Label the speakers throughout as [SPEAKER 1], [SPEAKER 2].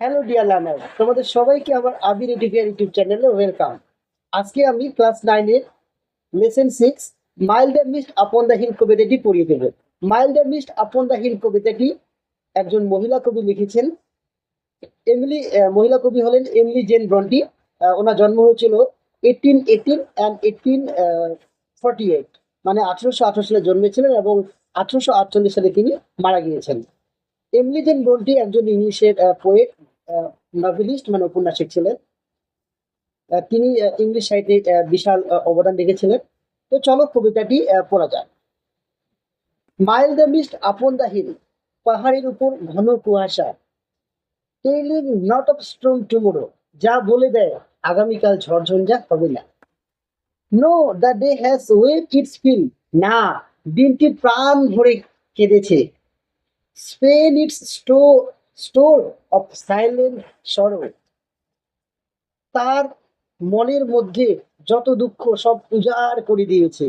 [SPEAKER 1] Hello dear learner তোমাদের সবাইকে আমার আবির এডুকেয়ার ইউটিউব চ্যানেলে ওয়েলকাম আজকে আমি ক্লাস নাইনের lesson six mild the mist upon the hill কবিতাটি পড়িয়ে দেবো। Mild the mist upon the hill কবিতাটি একজন মহিলা কবি লিখেছেন। এমলি মহিলা কবি হলেন এমলি জেন ব্রন্টি ওনার জন্ম হয়েছিল eighteen eighteen and eighteen forty eight মানে আঠারোশো আঠারো সালে জন্মেছিলেন এবং আঠারোশো আটচল্লিশ সালে তিনি মারা গিয়েছেন। এমলি জেন ব্রন্টি একজন ইংলিশের পোয়েট নভেলিস্ট মানে উপন্যাসিক ছিলেন। তিনি ইংলিশ সাহিত্যে বিশাল অবদান রেখেছিলেন। তো চলো কবিতাটি পড়া যাক। Mild the mist, upon the hill, পাহাড়ের উপর ঘন কুয়াশা। Telling not of strong tomorrow যা বলে দেয়, আগামীকাল ঝড়ঝঞ্ঝা হবে না। No the day has wept its fill না, দিনটি প্রাণ ভরে কেঁদেছে। Spent its store store of silent sorrow তার মনের মধ্যে যত দুঃখ সব উজাড় করে দিয়েছে।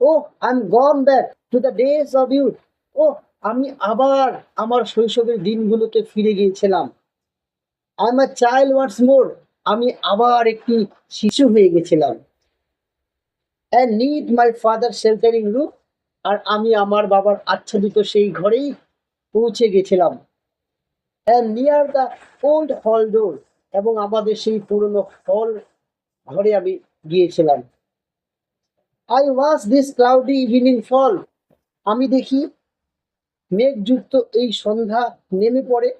[SPEAKER 1] ও I am gone back to the days of youth ও আমি আবার আমার শৈশবের দিনগুলোতে ফিরে গিয়েছিলাম। I am a child once more আমি আবার একটি শিশু হয়ে গেছিলাম। And need my father sheltering room আর আমি আমার বাবার আচ্ছাদিত সেই ঘরেই পৌঁছে গেছিলাম। And near the old hall door এবং আমাদের সেই পুরনো হল ঘরে আমি গিয়েছিলাম। I was this cloudy evening fall আমি দেখি মেঘযুক্ত এই সন্ধ্যা নেমে পড়ে।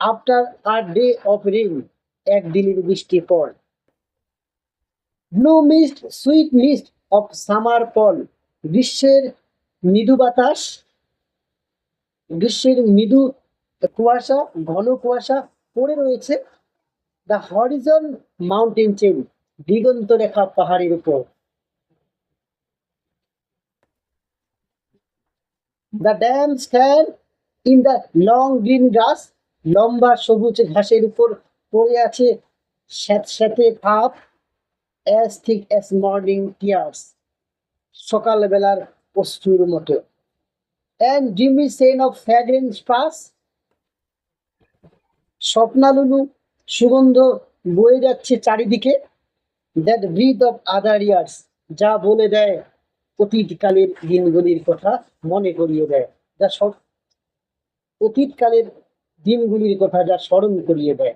[SPEAKER 1] After a day of rain একদিনের বৃষ্টির পর blue mist sweet mist of summer fall গ্রীষ্মের মৃদু বাতাস, গ্রীষ্মের মৃদু কুয়াশা, ঘন কুয়াশা পড়ে রয়েছে। দ্য হরিজন মাউন্টেন চেন দিগন্ত রেখা পাহাড়ের উপর। The dank stand in the long green grass লম্বা সবুজ ঘাসের উপর পড়ে আছে স্যাঁতস্যাঁতে ভাব as thick as morning tears সকালবেলার অশ্রুর মতো। And dreamy scent of fragrance pass স্বপ্নালুলু সুগন্ধ বয়ে যাচ্ছে চারিদিকে। That breath of other years যা বলে দেয় অতীতকালের দিনগুলির কথা, মনে করিয়ে দেয়। যা সব অতীতকালের দিনগুলির কথা যা স্মরণ করিয়ে দেয়।